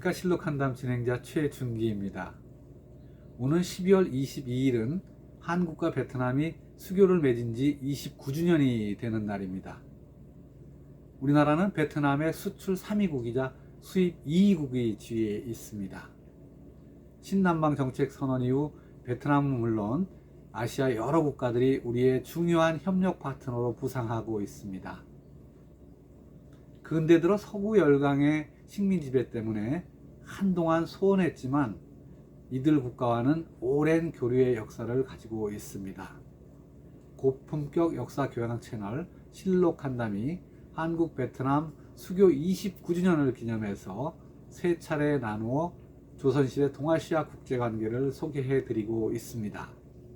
인가실록 한담 진행자 최준기입니다. 오는 12월 22일은 한국과 베트남이 수교를 맺은 지 29주년이 되는 날입니다. 우리나라는 베트남의 수출 3위국이자 수입 2위국의 지위에 있습니다. 신남방 정책 선언 이후 베트남은 물론 아시아 여러 국가들이 우리의 중요한 협력 파트너로 부상하고 있습니다. 근대 들어 서구 열강의 식민 지배 때문에 한동안 소원했지만 이들 국가와는 오랜 교류의 역사를 가지고 있습니다. 고품격 역사 교양 채널 실록 한담이 한국 베트남 수교 29주년을 기념해서 세 차례 나누어 조선시대 동아시아 국제관계를 소개해 드리고 있습니다.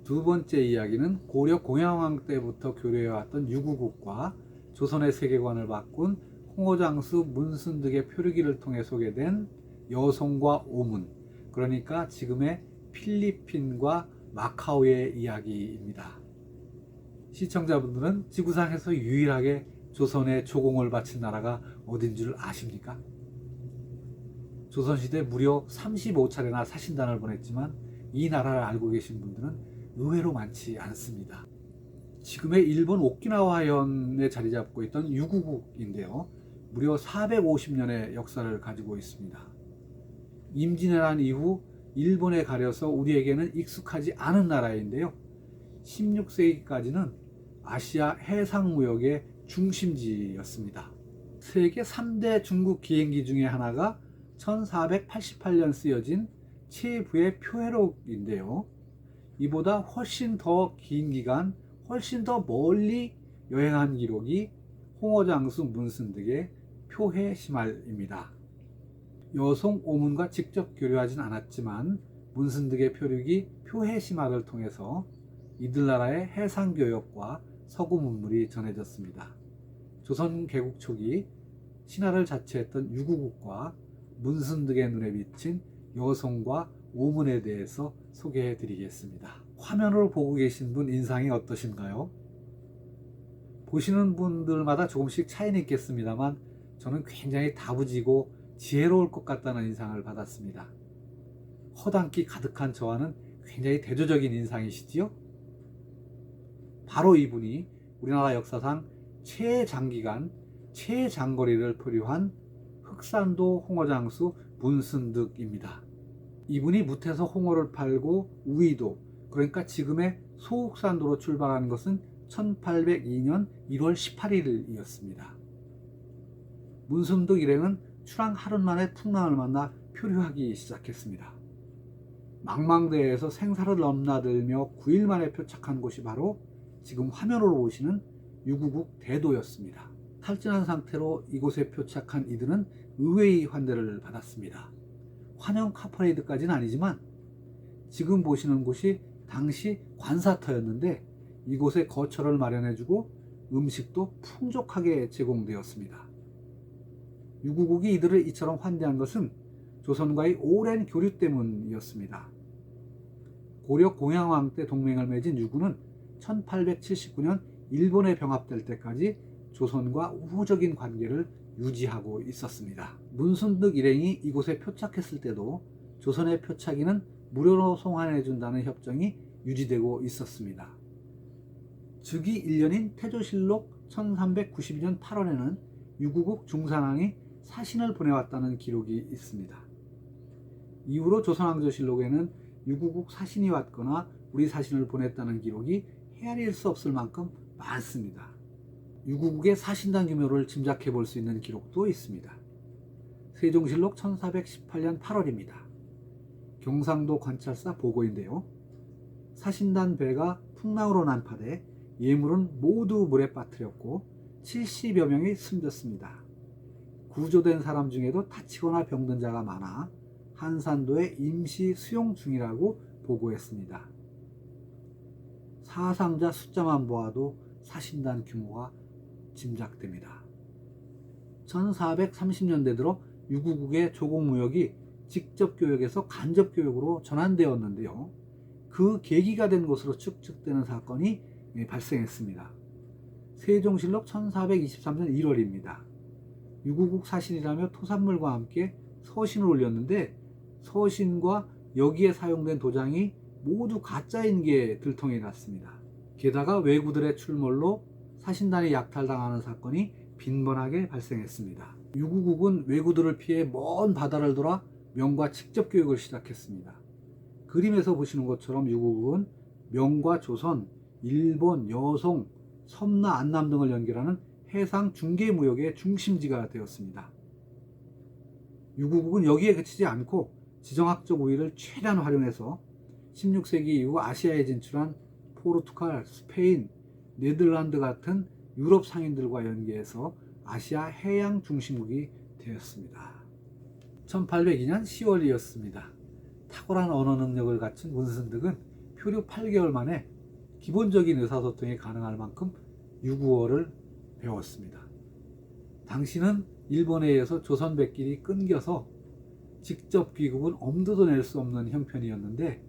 두 번째 이야기는 고려 공양왕 때부터 교류해왔던 유구국과 조선의 세계관을 바꾼 홍어장수 문순 득의 표류기를 통해 소개된 여송과 오문, 그러니까 지금의 필리핀과 마카오의 이야기입니다. 시청자분들은 지구상에서 유일하게 조선에 조공을 바친 나라가 어딘 줄 아십니까? 조선시대 무려 35차례나 사신단을 보냈지만 이 나라를 알고 계신 분들은 의외로 많지 않습니다. 지금의 일본 오키나와현에 자리 잡고 있던 유구국인데요. 무려 450년의 역사를 가지고 있습니다. 임진왜란 이후 일본에 가려서 우리에게는 익숙하지 않은 나라인데요. 16세기까지는 아시아 해상무역의 중심지였습니다. 세계 3대 중국 비행기 중에 하나가 1488년 쓰여진 체부의 표해록인데요. 이보다 훨씬 더 긴 기간, 훨씬 더 멀리 여행한 기록이 홍어장수 문순득의 표해 심할입니다. 여송 오문과 직접 교류하진 않았지만 문순득의 표류기 표해 심화를 통해서 이들 나라의 해상 교역과 서구 문물이 전해졌습니다. 조선 개국 초기 신하를 자처했던 유구국과 문순득의 눈에 비친 여송과 오문에 대해서 소개해 드리겠습니다. 화면을 보고 계신 분 인상이 어떠신가요? 보시는 분들마다 조금씩 차이는 있겠습니다만 저는 굉장히 다부지고 지혜로울 것 같다는 인상을 받았습니다. 허당기 가득한 저와는 굉장히 대조적인 인상이시지요? 바로 이분이 우리나라 역사상 최장기간, 최장거리를 표류한 흑산도 홍어장수 문순득입니다. 이분이 무태서 홍어를 팔고 우이도, 그러니까 지금의 소흑산도로 출발한 것은 1802년 1월 18일이었습니다. 문순득 일행은 출항 하루 만에 풍랑을 만나 표류하기 시작했습니다. 망망대해에서 생사를 넘나들며 9일 만에 표착한 곳이 바로 지금 화면으로 보시는 유구국 대도였습니다. 탈진한 상태로 이곳에 표착한 이들은 의외의 환대를 받았습니다. 환영 카퍼레이드까지는 아니지만 지금 보시는 곳이 당시 관사터였는데 이곳에 거처를 마련해주고 음식도 풍족하게 제공되었습니다. 유구국이 이들을 이처럼 환대한 것은 조선과의 오랜 교류 때문이었습니다. 고려 공양왕 때 동맹을 맺은 유구는 1879년 일본에 병합될 때까지 조선과 우호적인 관계를 유지하고 있었습니다. 문순득 일행이 이곳에 표착했을 때도 조선의 표착인은 무료로 송환해준다는 협정이 유지되고 있었습니다. 즉위 1년인 태조실록 1392년 8월에는 유구국 중산왕이 사신을 보내왔다는 기록이 있습니다. 이후로 조선왕조실록에는 유구국 사신이 왔거나 우리 사신을 보냈다는 기록이 헤아릴 수 없을 만큼 많습니다. 유구국의 사신단 규모를 짐작해 볼 수 있는 기록도 있습니다. 세종실록 1418년 8월입니다. 경상도 관찰사 보고인데요. 사신단 배가 풍랑으로 난파돼 예물은 모두 물에 빠뜨렸고 70여 명이 숨졌습니다. 구조된 사람 중에도 다치거나 병든 자가 많아 한산도에 임시 수용 중이라고 보고했습니다. 사상자 숫자만 보아도 사신단 규모가 짐작됩니다. 1430년대 들어 유구국의 조공무역이 직접 교역에서 간접 교역으로 전환되었는데요. 그 계기가 된 것으로 추측되는 사건이 발생했습니다. 세종실록 1423년 1월입니다. 유구국 사신이라며 토산물과 함께 서신을 올렸는데 서신과 여기에 사용된 도장이 모두 가짜인 게 들통이 났습니다. 게다가 왜구들의 출몰로 사신단이 약탈당하는 사건이 빈번하게 발생했습니다. 유구국은 왜구들을 피해 먼 바다를 돌아 명과 직접 교육을 시작했습니다. 그림에서 보시는 것처럼 유구국은 명과 조선, 일본, 여송, 섬나 안남 등을 연결하는 해상 중개 무역의 중심지가 되었습니다. 유구국은 여기에 그치지 않고 지정학적 우위를 최대한 활용해서 16세기 이후 아시아에 진출한 포르투갈, 스페인, 네덜란드 같은 유럽 상인들과 연계해서 아시아 해양 중심국이 되었습니다. 1802년 10월이었습니다. 탁월한 언어 능력을 갖춘 문슨득은 표류 8개월 만에 기본적인 의사소통이 가능할 만큼 유구어를 배웠습니다. 당시는 일본에 의해서 조선 백길이 끊겨서 직접 귀국은 엄두도 낼 수 없는 형편이었는데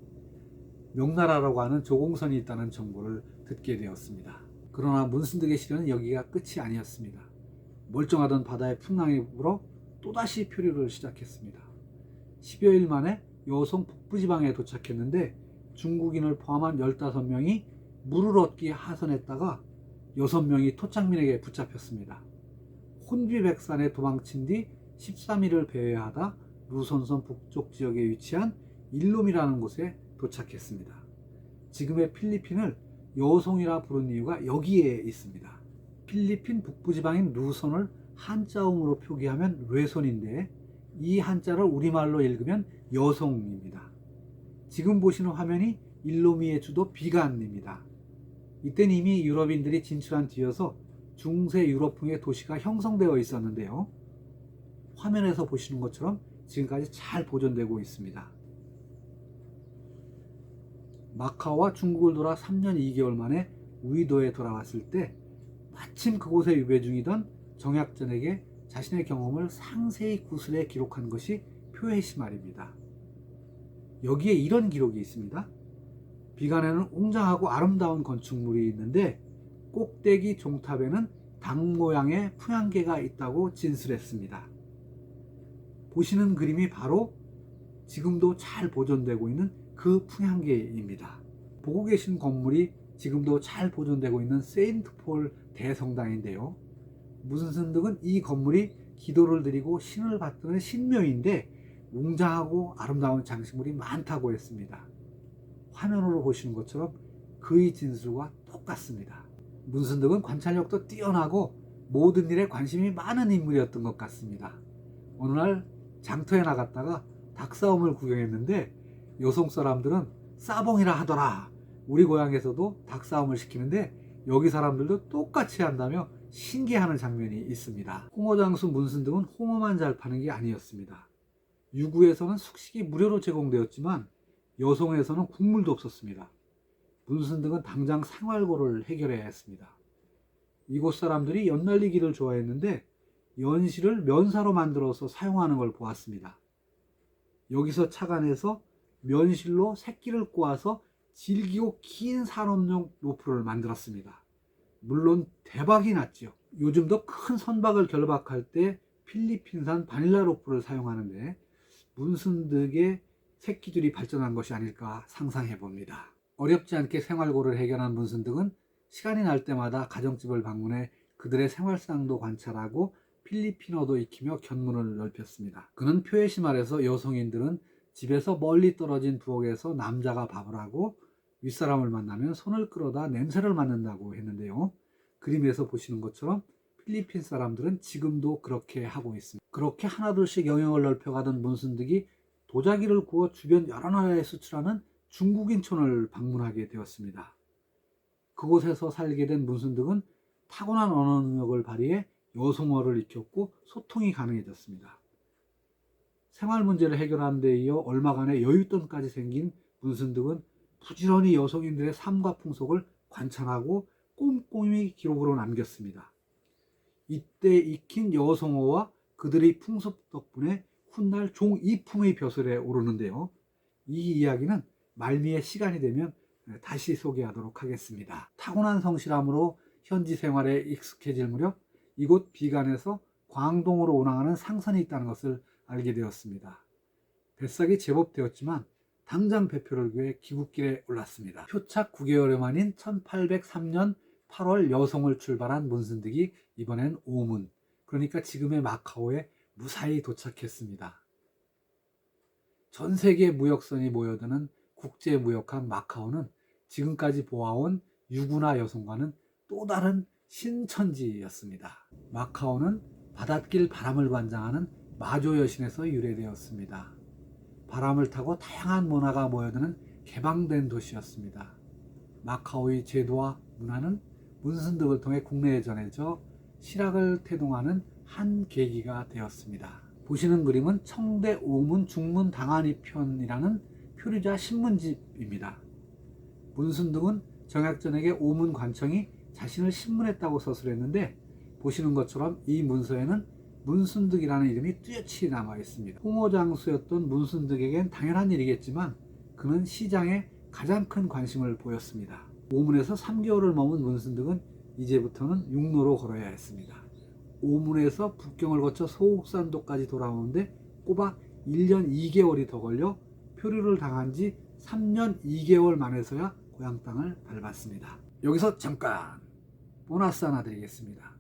명나라라고 하는 조공선이 있다는 정보를 듣게 되었습니다. 그러나 문슨득의 시련은 여기가 끝이 아니었습니다. 멀쩡하던 바다의 풍랑이 불어 또다시 표류를 시작했습니다. 10여일 만에 여성 북부지방에 도착했는데 중국인을 포함한 15명이 물을 얻기 하선했다가 6명이 토착민에게 붙잡혔습니다. 혼비백산에 도망친 뒤 13일을 배회하다 루손선 북쪽 지역에 위치한 일롬이라는 곳에 도착했습니다. 지금의 필리핀을 여송이라 부른 이유가 여기에 있습니다. 필리핀 북부 지방인 루손을 한자음으로 표기하면 뇌손인데 이 한자를 우리말로 읽으면 여송입니다. 지금 보시는 화면이 일로미의 주도 비간입니다. 이땐 이미 유럽인들이 진출한 뒤여서 중세 유럽풍의 도시가 형성되어 있었는데요. 화면에서 보시는 것처럼 지금까지 잘 보존되고 있습니다. 마카오와 중국을 돌아 3년 2개월 만에 우이도에 돌아왔을 때 마침 그곳에 유배 중이던 정약전에게 자신의 경험을 상세히 구슬에 기록한 것이 표해시 말입니다. 여기에 이런 기록이 있습니다. 비간에는 웅장하고 아름다운 건축물이 있는데 꼭대기 종탑에는 닭 모양의 풍향계가 있다고 진술했습니다. 보시는 그림이 바로 지금도 잘 보존되고 있는 그 풍향계입니다. 보고 계신 건물이 지금도 잘 보존되고 있는 세인트폴 대성당인데요. 무슨 등은 이 건물이 기도를 드리고 신을 받드는 신묘인데 웅장하고 아름다운 장식물이 많다고 했습니다. 화면으로 보시는 것처럼 그의 진술과 똑같습니다. 문순덕은 관찰력도 뛰어나고 모든 일에 관심이 많은 인물이었던 것 같습니다. 어느 날 장터에 나갔다가 닭싸움을 구경했는데 여성 사람들은 싸봉이라 하더라. 우리 고향에서도 닭싸움을 시키는데 여기 사람들도 똑같이 한다며 신기하는 장면이 있습니다. 홍어장수 문순 등은 홍어만 잘 파는 게 아니었습니다. 유구에서는 숙식이 무료로 제공되었지만 여성에서는 국물도 없었습니다. 문순 등은 당장 생활고를 해결해야 했습니다. 이곳 사람들이 연날리기를 좋아했는데 연실을 면사로 만들어서 사용하는 걸 보았습니다. 여기서 착안해서 면실로 새끼를 꼬아서 질기고 긴 산업용 로프를 만들었습니다. 물론 대박이 났죠. 요즘도 큰 선박을 결박할 때 필리핀산 바닐라 로프를 사용하는데 문순득의 새끼들이 발전한 것이 아닐까 상상해 봅니다. 어렵지 않게 생활고를 해결한 문순득은 시간이 날 때마다 가정집을 방문해 그들의 생활상도 관찰하고 필리핀어도 익히며 견문을 넓혔습니다. 그는 표해시 말에서 여성인들은 집에서 멀리 떨어진 부엌에서 남자가 밥을 하고 윗사람을 만나면 손을 끌어다 냄새를 맡는다고 했는데요. 그림에서 보시는 것처럼 필리핀 사람들은 지금도 그렇게 하고 있습니다. 그렇게 하나둘씩 영역을 넓혀가던 문순득이 도자기를 구워 주변 여러 나라에 수출하는 중국인촌을 방문하게 되었습니다. 그곳에서 살게 된 문순득은 타고난 언어 능력을 발휘해 여성어를 익혔고 소통이 가능해졌습니다. 생활 문제를 해결하는 데 이어 얼마간의 여윳돈까지 생긴 문순득은 부지런히 여성인들의 삶과 풍속을 관찰하고 꼼꼼히 기록으로 남겼습니다. 이때 익힌 여성어와 그들의 풍습 덕분에 훗날 종이품의 벼슬에 오르는데요. 이 이야기는 말미에 시간이 되면 다시 소개하도록 하겠습니다. 타고난 성실함으로 현지 생활에 익숙해질 무렵 이곳 비간에서 광동으로 운항하는 상선이 있다는 것을 알게 되었습니다. 뱃삭이 제법 되었지만 당장 배표를 위해 기국길에 올랐습니다. 표착 9개월여 만인 1803년 8월 여성을 출발한 문순득이 이번엔 오문, 그러니까 지금의 마카오에 무사히 도착했습니다. 전 세계 무역선이 모여드는 국제무역항 마카오는 지금까지 보아온 유구나 여성과는 또 다른 신천지였습니다. 마카오는 바닷길 바람을 관장하는 마조 여신에서 유래되었습니다. 바람을 타고 다양한 문화가 모여드는 개방된 도시였습니다. 마카오의 제도와 문화는 문순득을 통해 국내에 전해져 실학을 태동하는 한 계기가 되었습니다. 보시는 그림은 청대 오문 중문 당한이 편이라는 표류자 신문집입니다. 문순득은 정약전에게 오문 관청이 자신을 신문했다고 서술했는데 보시는 것처럼 이 문서에는 문순득이라는 이름이 뚜렷이 남아 있습니다. 홍어장수였던 문순득에겐 당연한 일이겠지만 그는 시장에 가장 큰 관심을 보였습니다. 오문에서 3개월을 머문 문순득은 이제부터는 육로로 걸어야 했습니다. 오문에서 북경을 거쳐 소옥산도까지 돌아오는데 꼬박 1년 2개월이 더 걸려 표류를 당한 지 3년 2개월 만에서야 고향 땅을 밟았습니다. 여기서 잠깐 보너스 하나 드리겠습니다.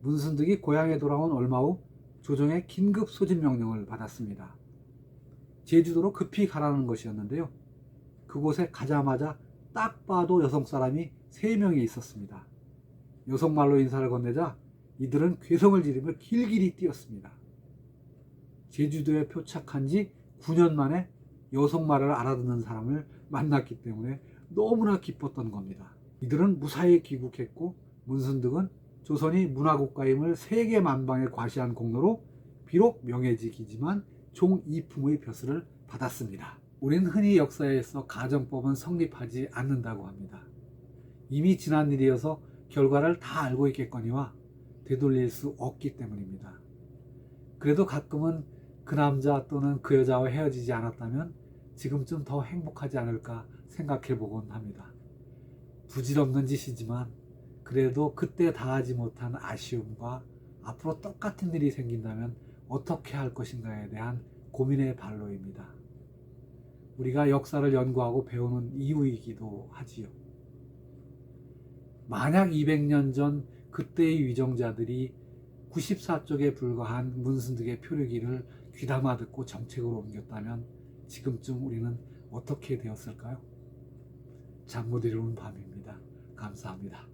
문순득이 고향에 돌아온 얼마 후 조정의 긴급 소집 명령을 받았습니다. 제주도로 급히 가라는 것이었는데요. 그곳에 가자마자 딱 봐도 여성 사람이 3명이 있었습니다. 여성말로 인사를 건네자 이들은 괴성을 지르며 길길이 뛰었습니다. 제주도에 표착한 지 9년 만에 여성 말을 알아듣는 사람을 만났기 때문에 너무나 기뻤던 겁니다. 이들은 무사히 귀국했고 문순득은 조선이 문화국가임을 세계 만방에 과시한 공로로 비록 명예직이지만 종 이품의 벼슬을 받았습니다. 우린 흔히 역사에서 가정법은 성립하지 않는다고 합니다. 이미 지난 일이어서 결과를 다 알고 있겠거니와 되돌릴 수 없기 때문입니다. 그래도 가끔은 그 남자 또는 그 여자와 헤어지지 않았다면 지금쯤 더 행복하지 않을까 생각해 보곤 합니다. 부질없는 짓이지만 그래도 그때 다하지 못한 아쉬움과 앞으로 똑같은 일이 생긴다면 어떻게 할 것인가에 대한 고민의 발로입니다. 우리가 역사를 연구하고 배우는 이유이기도 하지요. 만약 200년 전 그때의 위정자들이 94쪽에 불과한 문순득의 표류기를 귀담아 듣고 정책으로 옮겼다면 지금쯤 우리는 어떻게 되었을까요? 잠 못 이루는 밤입니다. 감사합니다.